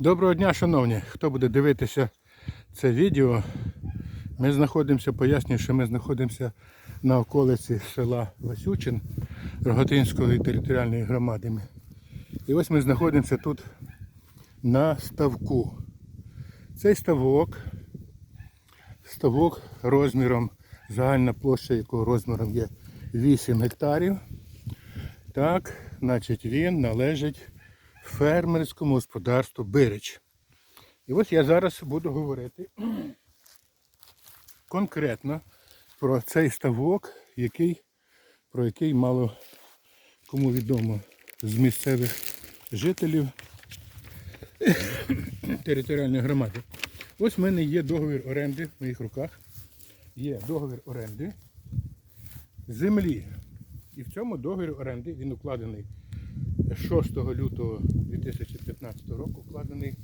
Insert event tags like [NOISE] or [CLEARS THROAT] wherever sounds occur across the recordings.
Доброго дня, шановні! Хто буде дивитися це відео? Ми знаходимося, пояснюю, що ми знаходимося на околиці села Васючин Рогатинської територіальної громади. І ось ми знаходимося тут на ставку. Цей ставок, ставок розміром, загальна площа якого розміром є 8 гектарів. Так, значить він належить фермерському господарству Бирич. І ось я зараз буду говорити конкретно про цей ставок, який, про який мало кому відомо з місцевих жителів територіальної громади. Ось в мене є договір оренди в моїх руках. Є договір оренди землі. І в цьому договорі оренди він укладений 6 лютого 2015 року, укладений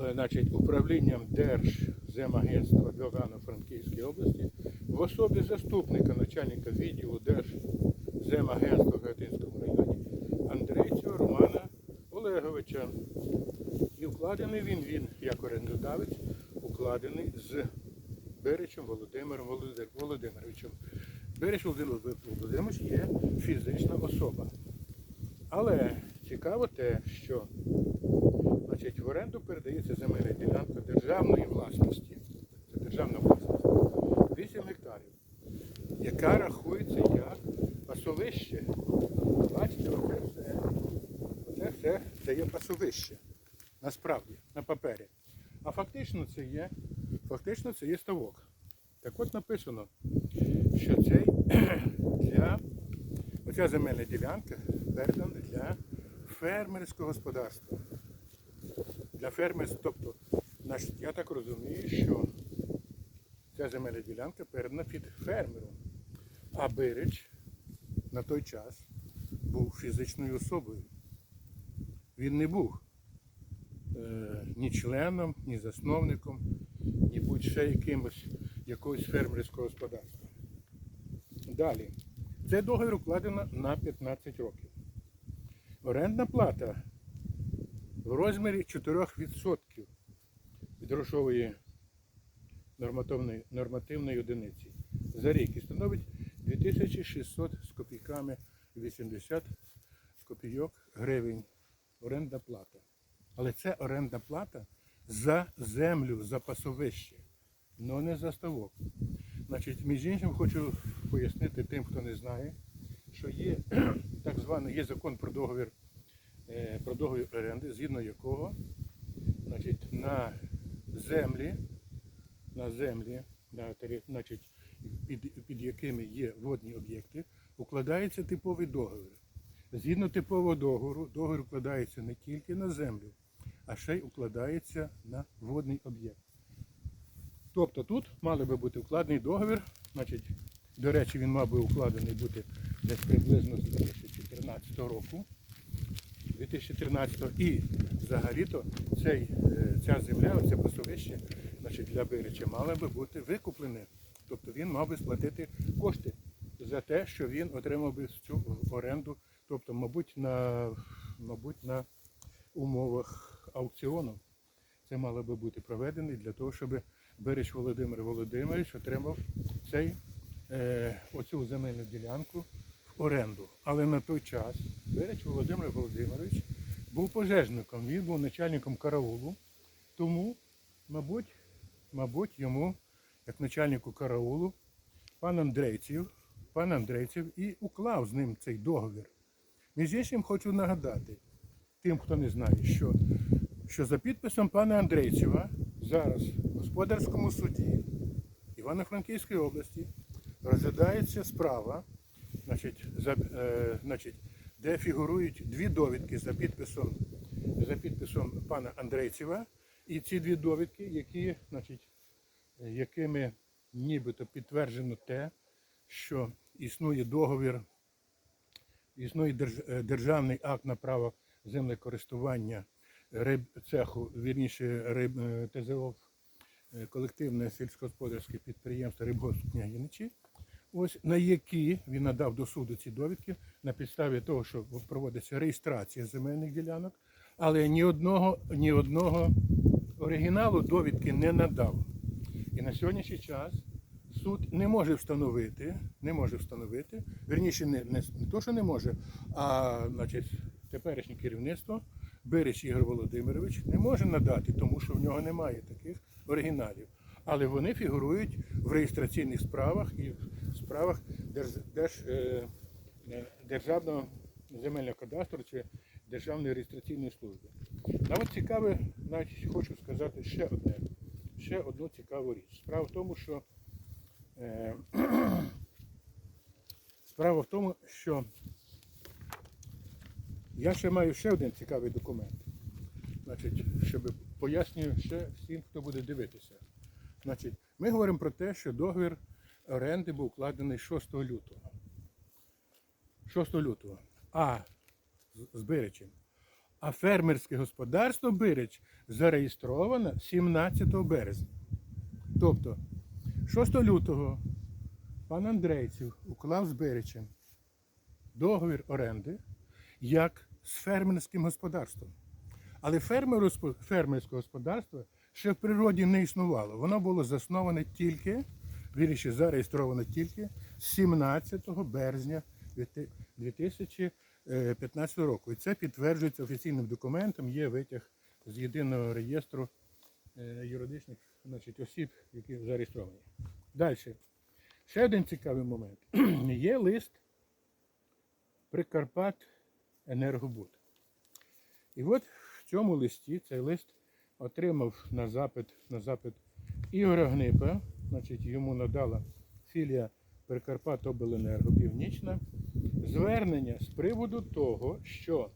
е, значить, управлінням Держземагентства Івано-Франківської області в особі заступника начальника відділу Держземагентства в Гатинському районі Андрейцього Романа Олеговича. І вкладений він, він як орендодавець, укладений з Беречем Володимиром Володимировичем. Береч Володимир Володимирович є фізична особа. Але цікаво те, що значить, в оренду передається земельна ділянка державної власності. Це державна власність. 8 гектарів, яка рахується як пасовище. Бачите, оце все. Оце все це є пасовище. Насправді, на папері. А фактично це є, фактично це є ставок. Так от написано, що цей [CLEARS THROAT] для оця земельна ділянка передана для фермерського господарства. Для фермерського, тобто, значить, я так розумію, що ця земельна ділянка передана під фермером. А Бирич на той час був фізичною особою. Він не був е, ні членом, ні засновником, ні будь-ще якимось якогось фермерського господарства. Далі. Цей договір укладено на 15 років. Орендна плата в розмірі 4% від грошової нормативної, нормативної одиниці за рік і становить 2600 з копійками 80 копійок гривень. Орендна плата. Але це орендна плата за землю, за пасовище, але не за ставок. Значить, між іншим хочу пояснити тим, хто не знає, що є так званий є закон про договір, е, про договір оренди, згідно якого значить, на землі, на землі, на, значить, під, під якими є водні об'єкти, укладається типовий договір. Згідно типового договору, договір укладається не тільки на землю, а ще й укладається на водний об'єкт. Тобто тут мали би бути укладений договір, значить, до речі, він мав би укладений бути десь приблизно з 2014 року. 2013 і взагалі-то е, ця земля, це пасовище, значить, для Бирича мала би бути викуплене. Тобто він мав би сплатити кошти за те, що він отримав би цю оренду, тобто, мабуть, на, мабуть, на умовах аукціону. Це мало би бути проведений для того, щоб Береч Володимир Володимирович отримав цей, е, оцю земельну ділянку оренду. Але на той час Береч Володимир Володимирович був пожежником, він був начальником караулу, тому, мабуть, мабуть, йому, як начальнику караулу, пан Андрейців, пан Андрейців і уклав з ним цей договір. Між іншим хочу нагадати тим, хто не знає, що, що за підписом пана Андрейцева зараз в господарському суді Івано-Франківської області розглядається справа, значить, за, е, значить, де фігурують дві довідки за підписом, за підписом пана Андрейцева. І ці дві довідки, які, значить, е, якими нібито підтверджено те, що існує договір існує е, державний акт на право землекористування риб цеху, вірніше риб, е, ТЗО, колективне сільськогосподарське підприємство Рибгосп Княгиничі, ось на які він надав до суду ці довідки на підставі того, що проводиться реєстрація земельних ділянок, але ні одного, ні одного оригіналу довідки не надав. І на сьогоднішній час суд не може встановити, не може встановити, верніше, не, не, не то, що не може, а значить, теперішнє керівництво Береч Ігор Володимирович не може надати, тому що в нього немає таких оригіналів. Але вони фігурують в реєстраційних справах і справах Держ, Держ, е, е, Державного земельного кадастру чи Державної реєстраційної служби. А цікаве, навіть хочу сказати ще одне, ще одну цікаву річ. Справа в тому, що е, [CLEARS THROAT] справа в тому, що я ще маю ще один цікавий документ. Значить, щоб пояснюю ще всім, хто буде дивитися. Значить, ми говоримо про те, що договір оренди був укладений 6 лютого. 6 лютого. А з- Биричем. А фермерське господарство Бирич зареєстровано 17 березня. Тобто 6 лютого пан Андрейців уклав з Биричем договір оренди як з фермерським господарством. Але фермерське фермерське господарство ще в природі не існувало. Воно було засноване тільки, вірніше, зареєстровано тільки 17 березня 2015 року. І це підтверджується офіційним документом, є витяг з єдиного реєстру е, юридичних значить, осіб, які зареєстровані. Далі. Ще один цікавий момент. [CLEARS THROAT] є лист Прикарпат Енергобуд. І от в цьому листі цей лист отримав на запит, на запит Ігоря Гнипа, значить йому надала філія Прикарпат Обленерго Північна, звернення з приводу того, що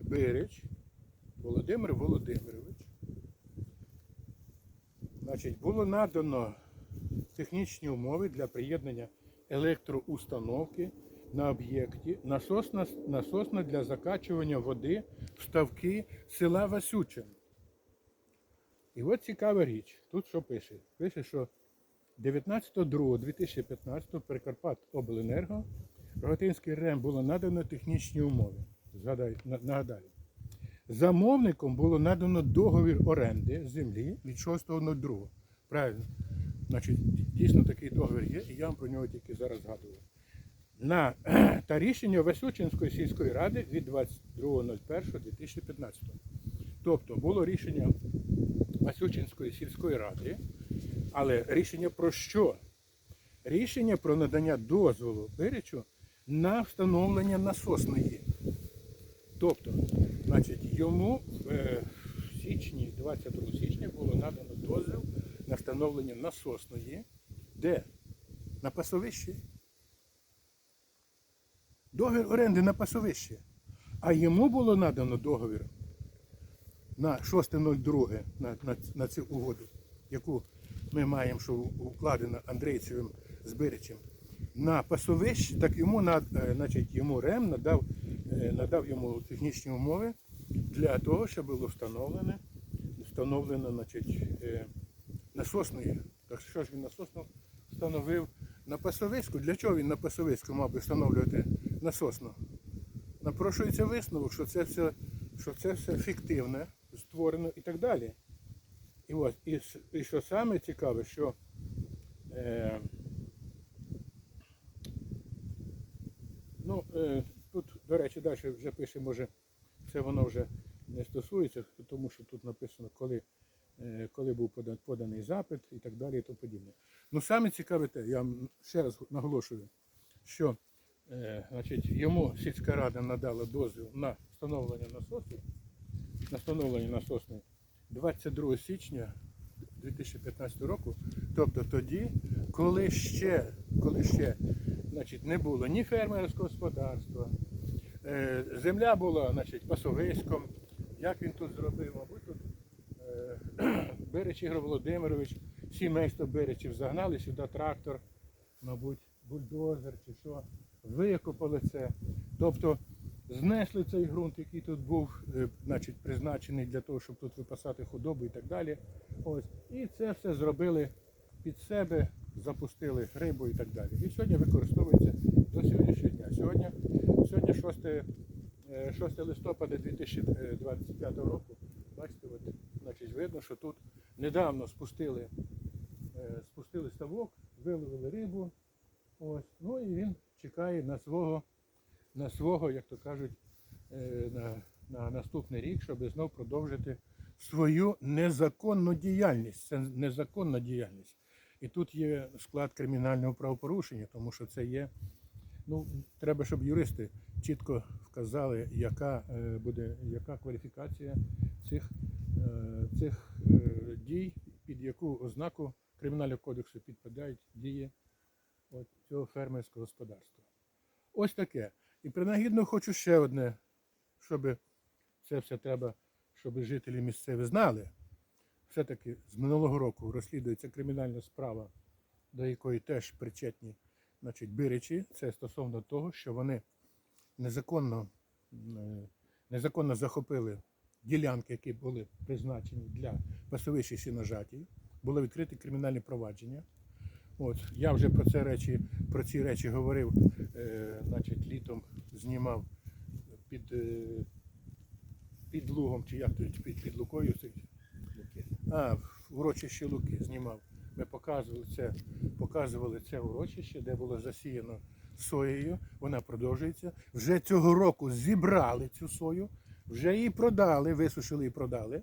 Бирич Володимир Володимирович, значить, було надано технічні умови для приєднання електроустановки на об'єкті насосна, насосна для закачування води в ставки села Васючин. І от цікава річ. Тут що пише? Пише, що 19.02.2015 Прикарпат Обленерго Рогатинський РЕМ було надано технічні умови. Нагадаю. Замовником було надано договір оренди землі від 6.02. Правильно. Значить, дійсно такий договір є, і я вам про нього тільки зараз згадував. На, [CLEARS THROAT] та рішення Васючинської сільської ради від 22.01.2015. Тобто було рішення Васючинської сільської ради, але рішення про що? Рішення про надання дозволу Беречу на встановлення насосної. Тобто, значить, йому е, в січні, 22 січня було надано дозвіл на встановлення насосної, де? На пасовищі. Договір оренди на пасовище. А йому було надано договір на 6.02 на, на, на цю угоду, яку ми маємо, що укладена Андрейцевим з Биричем. На пасовище, так йому, над, е, значить, йому РЕМ надав, е, надав йому технічні умови для того, щоб було встановлено, встановлено значить, е. Так що ж він насосно встановив на пасовиську? Для чого він на пасовиську мав би встановлювати насосно? Напрошується висновок, що це все, що це все фіктивне, створено і так далі. І, ось, і, і що саме цікаве, що е, ну, е, тут, до речі, далі вже пише, може, це воно вже не стосується, тому що тут написано, коли, е, коли був поданий запит і так далі і тому подібне. Ну, саме цікаве те, я вам ще раз наголошую, що е, значить, йому сільська рада надала дозвіл на встановлення насосів, на встановлення насосної 22 січня 2015 року, тобто тоді, коли ще, коли ще значить, не було ні фермерського господарства, е, земля була значить, пасовиськом. Як він тут зробив, мабуть, тут е, [CLEARS THROAT] Береч Ігор Володимирович, сімейство Беречів загнали сюди трактор, мабуть, бульдозер чи що, викопали це. Тобто знесли цей ґрунт, який тут був, е, значить, призначений для того, щоб тут випасати худобу і так далі. Ось. І це все зробили під себе, запустили рибу і так далі. І сьогодні використовується до сьогоднішнього дня. Сьогодні, сьогодні 6 Е, 6 листопада 2025 року. Бачите, от, значить, видно, що тут недавно спустили, е, спустили ставок, виловили рибу. Ось. Ну і він чекає на свого, на свого, як то кажуть, е, на, на наступний рік, щоб знов продовжити свою незаконну діяльність. Це незаконна діяльність. І тут є склад кримінального правопорушення, тому що це є. Ну, треба, щоб юристи чітко вказали, яка е, буде яка кваліфікація цих, е, цих дій, під яку ознаку Кримінального кодексу підпадають дії от цього фермерського господарства. Ось таке. І принагідно хочу ще одне, щоб це все треба, щоб жителі місцеві знали. Все-таки з минулого року розслідується кримінальна справа, до якої теж причетні значить, биричі. Це стосовно того, що вони незаконно, е, незаконно захопили ділянки, які були призначені для пасовища сіножатів. Було відкрите кримінальне провадження. От, я вже про це речі, про ці речі говорив, е, значить, літом знімав під, е, під лугом, чи як під, під лукою. А, урочище Луки знімав. Ми показували це, показували це урочище, де було засіяно соєю. Вона продовжується. Вже цього року зібрали цю сою, вже її продали, висушили і продали.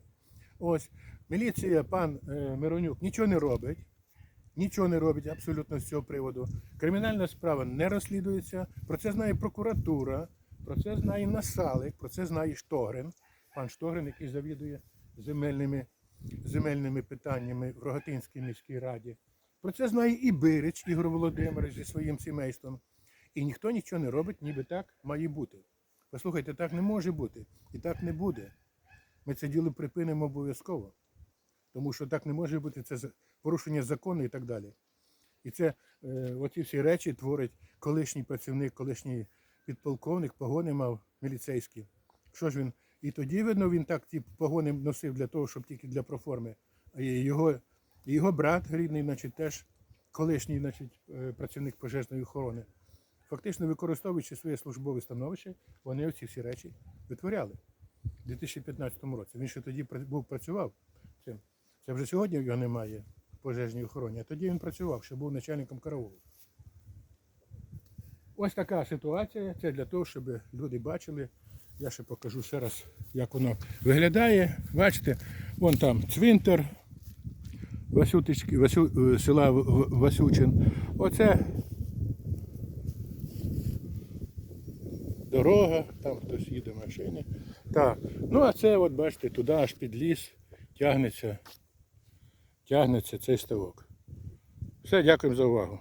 Ось міліція, пан е, Миронюк, нічого не робить. Нічого не робить абсолютно з цього приводу. Кримінальна справа не розслідується. Про це знає прокуратура, про це знає Насалик, про це знає Штогрин. Пан Штогрин, який завідує земельними, земельними питаннями в Рогатинській міській раді. Про це знає і Бирич Ігор Володимирович зі своїм сімейством. І ніхто нічого не робить, ніби так має бути. Послухайте, так не може бути. І так не буде. Ми це діло припинимо обов'язково. Тому що так не може бути, це порушення закону і так далі. І це е, оці всі речі творить колишній працівник, колишній підполковник, погони мав міліцейські. Що ж він? І тоді, видно, він так ті погони носив для того, щоб тільки для проформи. А його, його брат рідний, значить, теж колишній значить, е, працівник пожежної охорони. Фактично, використовуючи своє службове становище, вони оці всі речі витворяли у 2015 році. Він ще тоді був працював цим. Це вже сьогодні його немає пожежній охороні, а тоді він працював, ще був начальником караулу. Ось така ситуація. Це для того, щоб люди бачили. Я ще покажу ще раз, як воно виглядає. Бачите, вон там цвинтар Васю, е, села Васючин. Оце дорога, там хтось їде машини. Так. Ну а це, от бачите, туди аж під ліс тягнеться, тягнеться цей ставок. Все, дякуємо за увагу.